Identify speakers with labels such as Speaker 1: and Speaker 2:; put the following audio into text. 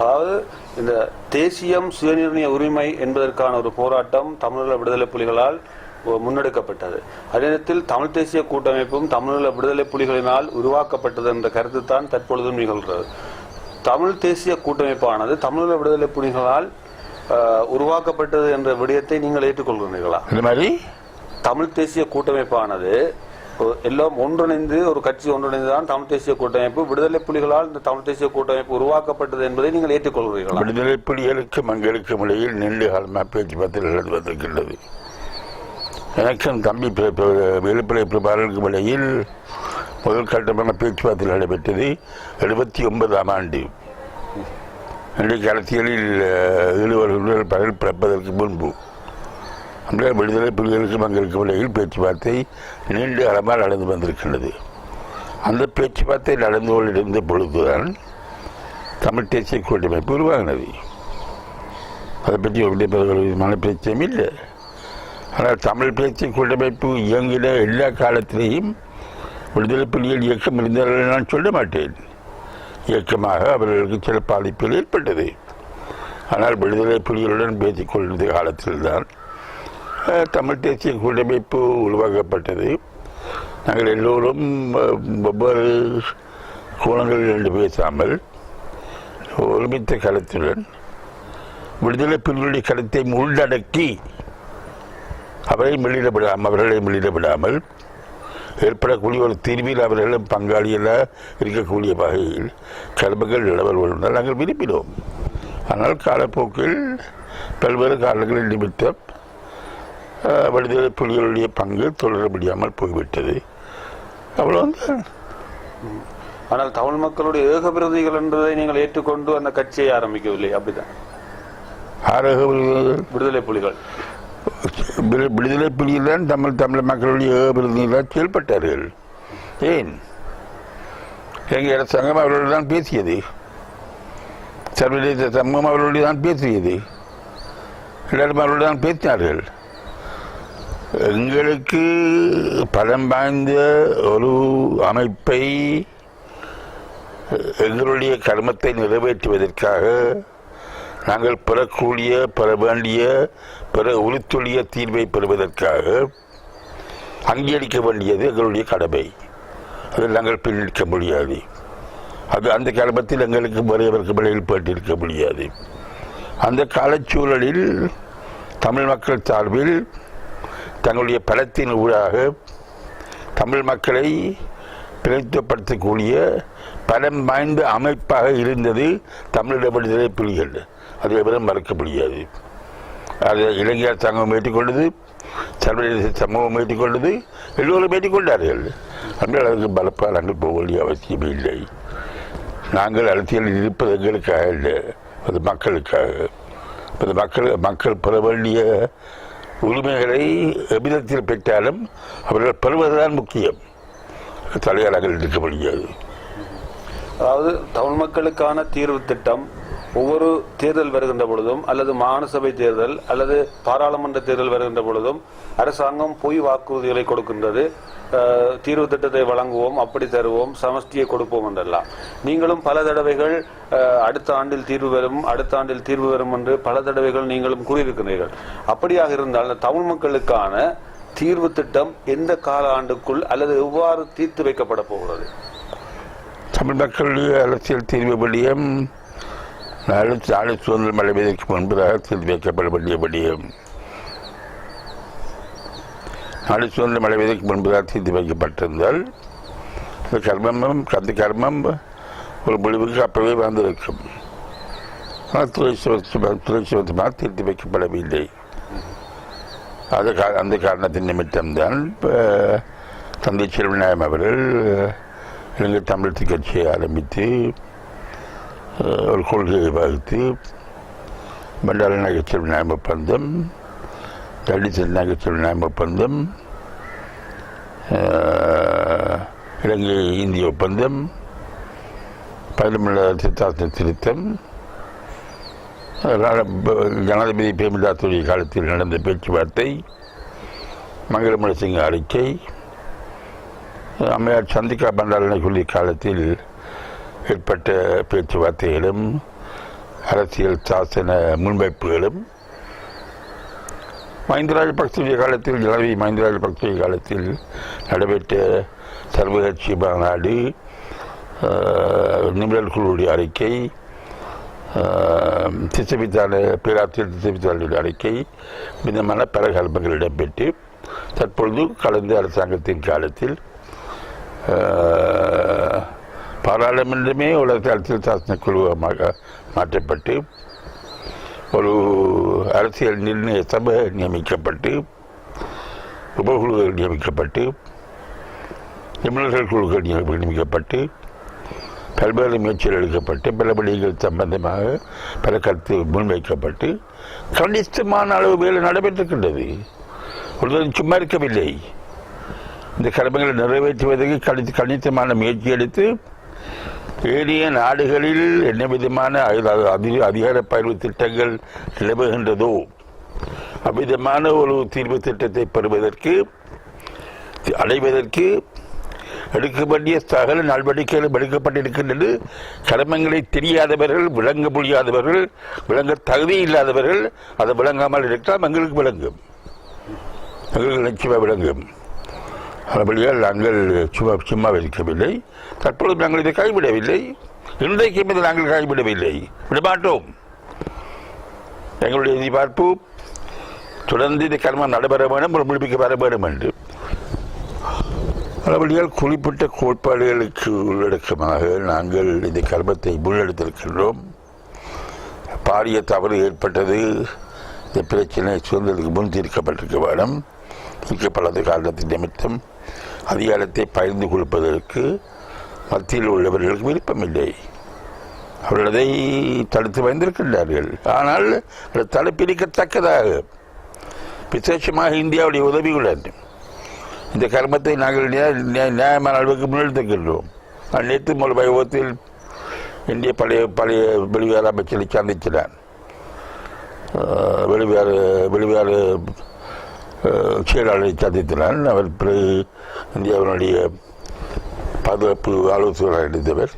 Speaker 1: அதாவது இந்த தேசியம் சுயநிர்ணய உரிமை என்பதற்கான ஒரு போராட்டம் தமிழக விடுதலை புலிகளால் முன்னெடுக்கப்பட்டது. அதே நேரத்தில் தமிழ் தேசிய கூட்டமைப்பும் தமிழக விடுதலை புலிகளினால் உருவாக்கப்பட்டது என்ற கருத்து தான் தற்பொழுதும் நிகழ்கிறது. தமிழ் தேசிய கூட்டமைப்பானது தமிழக விடுதலை புலிகளால் உருவாக்கப்பட்டது என்ற விடயத்தை நீங்கள் ஏற்றுக்கொள்கிறீர்களா?
Speaker 2: இந்த மாதிரி?
Speaker 1: தமிழ் தேசிய கூட்டமைப்பானது எல்லாம் ஒன்றிணைந்து ஒரு கட்சி ஒன்றிணைந்து தான் தமிழ் தேசிய கூட்டமைப்பு விடுதலை புலிகளால் இந்த தமிழ் தேசிய கூட்டமைப்பு உருவாக்கப்பட்டது என்பதை நீங்கள் ஏற்றுக்கொள்கிறீர்களா?
Speaker 2: விடுதலை புலிகளுக்கும் எங்களுக்கும் இடையில் நீண்ட காலமாக பேச்சுவார்த்தை நடந்து வந்திருக்கின்றது. எனக்கும் தம்பி வெளிப்படை பிரபாரனுக்கும் இடையில் முதல் கட்டமான பேச்சுவார்த்தை நடைபெற்றது எழுபத்தி ஒன்பதாம் ஆண்டு. இன்றைக்கு அரசியலில் அஹ், ஈடுபடுகின்ற பிறப்பதற்கு முன்பு. அந்த விடுதலை புலிகளுக்கும் எங்களுக்கும் இடையில் பேச்சுவார்த்தை நீண்ட காலமாக நடந்து வந்திருக்கின்றது. அந்த பேச்சுவார்த்தை நடந்து கொண்டிருந்த பொழுதுதான் தமிழ் தேசிய கூட்டமைப்பு உருவாகினது. அதை பற்றி ஒரு விதமான பிரச்சனையும் இல்லை. ஆனால் தமிழ் பேச்சு கூட்டமைப்பு இயங்கின எல்லா காலத்திலேயும் விடுதலை புலிகள் இயக்கம் இருந்தார்கள் நான் சொல்ல மாட்டேன். இயக்கமாக அவர்களுக்கு சில பாதிப்புகள் ஏற்பட்டது. ஆனால் விடுதலை புலிகளுடன் பேசிக்கொண்டிருந்த காலத்தில்தான் தமிழ் தேசிய கூட்டமைப்பு உருவாக்கப்பட்டது. நாங்கள் எல்லோரும் ஒவ்வொரு வெவ்வேறு கோணங்களில் இருந்து பேசாமல் ஒருமித்த கருத்துடன் விடுதலை புலிகளுடைய கருத்தை உள்ளடக்கி அவரை வெளியிட விடாமல் அவர்களை வெளியிட விடாமல் ஏற்படக்கூடிய ஒரு தீர்வில் அவர்களும் பங்காளியெல்லாம் இருக்கக்கூடிய வகையில் கரும்புகள் நிலவல் நாங்கள் விரும்பினோம். ஆனால் காலப்போக்கில் பல்வேறு காரணங்களின் நிமித்தம் விடுதலை புலிகளுடைய பங்கு தொடர முடியாமல் போய்விட்டது அவ்வளோதான்
Speaker 1: ஆனால் தமிழ் மக்களுடைய ஏக பிரதிகள் என்பதை நீங்கள் ஏற்றுக்கொண்டு அந்த கட்சியை ஆரம்பிக்கவில்லை. அப்படிதான் விடுதலை புலிகள்.
Speaker 2: விடு- விடுதலை புலியில் தான் தமிழ் தமிழ் மக்களுடைய பிரதிநிதிகளாக செயல்பட்டார்கள். ஏன்? எங்கள் அரசாங்கம் அவர்களோடு தான் பேசியது. சர்வதேச சமூகம் அவர்களோடு தான் பேசியது. எல்லாரும் அவர்களோடு தான் பேசினார்கள். எங்களுக்கு பலம் வாய்ந்த ஒரு அமைப்பை எங்களுடைய கர்மத்தை நிறைவேற்றுவதற்காக நாங்கள் பெறக்கூடிய பெற வேண்டிய பிற உறுத்துடைய தீர்வை பெறுவதற்காக அங்கீகரிக்க வேண்டியது எங்களுடைய கடமை. அதில் நாங்கள் பின்னிற்க முடியாது. அது அந்த கர்மத்தில் எங்களுக்கு வரையவருக்கு விலையில் போட்டிருக்க முடியாது. அந்த காலச்சூழலில் தமிழ் மக்கள் சார்பில் தங்களுடைய பலத்தின் ஊடாக தமிழ் மக்களை பிரதித்துவப்படுத்தக்கூடிய பலம் வாய்ந்த அமைப்பாக இருந்தது தமிழிட விடுதலை புலிகள். அது எவரும் மறக்க முடியாது. அதை இளைஞர் சங்கம் ஏற்றுக்கொண்டது சர்வதேச சமூகம் ஏற்றுக்கொண்டது எல்லோரும் ஏற்றுக்கொண்டார்கள். அதனால் அதுக்கு பலப்பால் நாங்கள் போக வேண்டிய அவசியமே இல்லை. நாங்கள் அரசியலில் இருப்பது எங்களுக்காக இல்லை அது மக்களுக்காக. அது மக்கள் மக்கள் பெற வேண்டிய உரிமைகளை எவ்விதத்தில் பெற்றாலும் அவர்கள் பெறுவதுதான் முக்கியம். தலையாளர்கள் இருக்க முடியாது
Speaker 1: அதாவது தமிழ் மக்களுக்கான தீர்வு திட்டம் ஒவ்வொரு தேர்தல் வருகின்ற பொழுதும் அல்லது மாநசபை தேர்தல் அல்லது பாராளுமன்ற தேர்தல் வருகின்ற பொழுதும் அரசாங்கம் பொய் வாக்குறுதிகளை கொடுக்கின்றது. தீர்வு திட்டத்தை வழங்குவோம் அப்படி தருவோம் சமஷ்டியை கொடுப்போம் என்றெல்லாம். நீங்களும் பல தடவைகள் அடுத்த ஆண்டில் தீர்வு வரும் அடுத்த ஆண்டில் தீர்வு வரும் என்று பல தடவைகள் நீங்களும் கூறியிருக்கிறீர்கள். அப்படியாக இருந்தால் தமிழ் மக்களுக்கான தீர்வு திட்டம் எந்த கால ஆண்டுக்குள் அல்லது எவ்வாறு தீர்த்து வைக்கப்பட போகிறது?
Speaker 2: தமிழ் மக்களுடைய அரசியல் தீர்வு வழியம் நாடு நாடு சுதந்திரம் அடைவதற்கு முன்பதாக தீர்வு வைக்கப்பட வேண்டியபடியும் விடயம் நாடு சுதந்திரம் அடைவதற்கு முன்பதாக தீர்த்து வைக்கப்பட்டிருந்தால் இந்த கர்மமும் அந்த கர்மம் ஒரு முடிவுக்கு அப்பவே வந்திருக்கும். ஆனால் துறைசுவத்தமாக தீர்த்து வைக்கப்படவில்லை. அது அந்த காரணத்தின் நிமித்தம்தான் இப்போ தந்தை செல்வநாயம் அவர்கள் இலங்கை தமிழ் கட்சியை ஆரம்பித்து ஒரு கொள்கையை வகுத்து பண்டார நகைச்சுவை நியாய ஒப்பந்தம் தடிச்சல் நகைச்சுவை நியாய ஒப்பந்தம் இலங்கை இந்திய ஒப்பந்தம் பதினொன்று சித்தார்த்த திருத்தம் அதனால் ஜனாதிபதி பேமிதாத்துடைய காலத்தில் நடந்த பேச்சுவார்த்தை மங்களமணசிங்க அறிக்கை அம்மையார் சந்திகா பண்டாரனை சொல்லிய காலத்தில் ஏற்பட்ட பேச்சுவார்த்தைகளும் அரசியல் சாசன முன்வைப்புகளும் மஹிந்த ராஜபக்சே காலத்தில் நிலவி மஹிந்த பக்தவிய காலத்தில் நடைபெற்ற சர்வகட்சி மாநாடு ஆஹ், நிபுணர் குழுவுடைய அறிக்கை ஆஹ், திசைவித்தான பேராசிரியர் திசைவித்தாளுடைய அறிக்கை விதமான பல கல்பங்கள் இடம்பெற்று தற்பொழுது கலந்து அரசாங்கத்தின் காலத்தில் பாராளுமன்றமே உலக அரசியல் சாசன குழுவாக மாற்றப்பட்டு ஒரு அரசியல் நிர்ணய சபை நியமிக்கப்பட்டு உபகுழுக்கள் நியமிக்கப்பட்டு நிபுணர்கள் குழுக்கள் நியமிக்கப்பட்டு பல்வேறு முயற்சிகள் எடுக்கப்பட்டு பல வழிகள் சம்பந்தமாக பல கருத்து முன்வைக்கப்பட்டு கணிசமான அளவு வேலை நடைபெற்றிருக்கின்றது. ஒருவர் சும்மா இருக்கவில்லை. இந்த கடமைகளை நிறைவேற்றுவதற்கு கணிச கணிசமான முயற்சி எடுத்து ஏனைய நாடுகளில் என்ன விதமான அதி- அதிகார பயிர்வு திட்டங்கள் நிலவுகின்றதோ அவ்விதமான ஒரு தீர்வு திட்டத்தை பெறுவதற்கு அடைவதற்கு எடுக்க வேண்டிய சகல நடவடிக்கைகள் எடுக்கப்பட்டிருக்கின்றது. கடமைகளை தெரியாதவர்கள் விளங்க முடியாதவர்கள் விளங்க தகுதி இல்லாதவர்கள் அதை விளங்காமல் இருக்கலாம் எங்களுக்கு விளங்கும். எங்களுக்கு நிச்சயமாக விளங்கும். அதுபடியால் நாங்கள் சும்மா சும்மா வைக்கவில்லை தற்பொழுது நாங்கள் இதை கைவிடவில்லை. இன்றைக்கும் இதை நாங்கள் கைவிடவில்லை. விடமாட்டோம். எங்களுடைய எதிர்பார்ப்பு தொடர்ந்து இந்த கர்மம் நடைபெற வேண்டும் ஒரு முடிவுக்கு வர வேண்டும் என்று. அதுபடியால் குறிப்பிட்ட கோட்பாடுகளுக்கு உள்ளடக்கமாக நாங்கள் இந்த கர்மத்தை முன்னெடுத்திருக்கின்றோம். பாரிய தவறு ஏற்பட்டது. இந்த பிரச்சனை சுதந்திரத்துக்கு முன் தீர்க்கப்பட்டிருக்க வேண்டும். தீர்க்கப்படாத காரணத்தின் நிமித்தம் அதிகாரத்தை பகிர்ந்து கொடுப்பதற்கு மத்தியில் உள்ளவர்களுக்கு விருப்பமில்லை. அவர்கள் அதை தடுத்து வைத்திருக்கின்றார்கள். ஆனால் அது தலைப்பிடிக்கத்தக்கதாக விசேஷமாக இந்தியாவுடைய உதவியுடன் இந்த கர்மத்தை நாங்கள் நியாயமான அளவுக்கு முன்னெடுத்துக்கின்றோம் நான் நேற்று மூல வைபவத்தில் இந்திய பழைய பழைய வெளிவியார அமைச்சரை சந்திச்சினான் வெளிவியார வெளிவியார செயலாளரை சந்தித்தினான் அவர் பிறகு இந்தியாவினுடைய பாதுகாப்பு ஆலோசகராக இருந்தவர்.